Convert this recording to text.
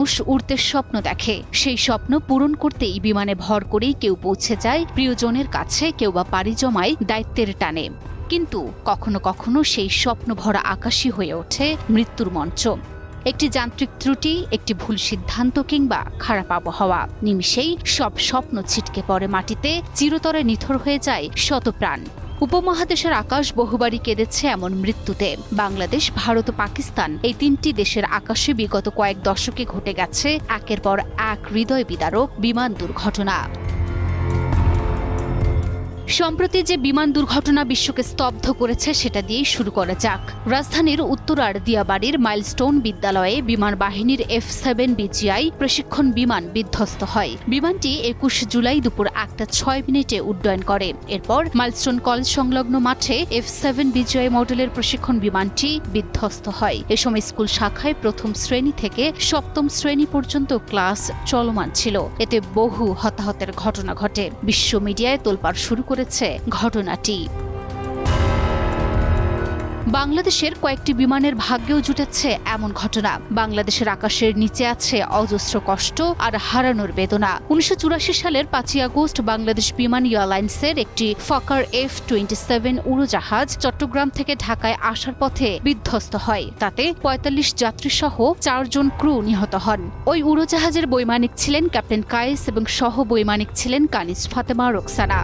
মানুষ উড়তে স্বপ্ন দেখে। সেই স্বপ্ন পূরণ করতেই বিমানে ভর করেই কেউ পৌঁছে যায়, প্রিয়জনের কাছে কেউ বা পাড়ি জমায় দায়িত্বের টানে। কিন্তু কখনো কখনো সেই স্বপ্ন ভরা আকাশই হয়ে ওঠে মৃত্যুর মঞ্চ। একটি যান্ত্রিক ত্রুটি, একটি ভুল সিদ্ধান্ত কিংবা খারাপ আবহাওয়া। নিমিষেই সব স্বপ্ন ছিটকে পড়ে মাটিতে, চিরতরে নিথর হয়ে যায় শতপ্রাণ। উপমহাদেশের আকাশ বহুবারই কেঁদেছে এমন মৃত্যুতে। বাংলাদেশ, ভারত ও পাকিস্তান এই তিনটি দেশের আকাশে বিগত কয়েক দশকে ঘটে গেছে একের পর এক হৃদয় বিদারক বিমান দুর্ঘটনা। সম্প্রতি যে বিমান দুর্ঘটনা বিশ্বকে স্তব্ধ করেছে, সেটা দিয়েই শুরু করা যাক। রাজধানীর উত্তরার দিয়াবাড়ির মাইলস্টোন বিদ্যালয়ে বিমান বাহিনীর এফ সেভেন বিজিআই প্রশিক্ষণ বিমান বিধ্বস্ত হয়। বিমানটি একুশ জুলাই দুপুর একটা ছয় মিনিটে উড্ডয়ন করে। এরপর মাইলস্টোন কলেজ সংলগ্ন মাঠে এফ সেভেন বিজিআই মডেলের প্রশিক্ষণ বিমানটি বিধ্বস্ত হয়। এ সময় স্কুল শাখায় প্রথম শ্রেণি থেকে সপ্তম শ্রেণি পর্যন্ত ক্লাস চলমান ছিল। এতে বহু হতাহতের ঘটনা ঘটে। বিশ্ব মিডিয়ায় তোলপাড় শুরু করেছে ঘটনাটি। বাংলাদেশের কয়েকটি বিমানের ভাগ্যেও জুটেছে এমন ঘটনা। বাংলাদেশের আকাশের নিচে আছে অজস্র কষ্ট আর হারানোর বেদনা। উনিশশো চুরাশি সালের পাঁচই আগস্ট বাংলাদেশ বিমান এয়ারলাইন্সের একটি ফকার এফ টোয়েন্টি সেভেন উড়োজাহাজ চট্টগ্রাম থেকে ঢাকায় আসার পথে বিধ্বস্ত হয়। তাতে পঁয়তাল্লিশ যাত্রী সহ চারজন ক্রু নিহত হন। ওই উড়োজাহাজের বৈমানিক ছিলেন ক্যাপ্টেন কায়েস এবং সহ বৈমানিক ছিলেন কানিজ ফাতেমা রোকসানা।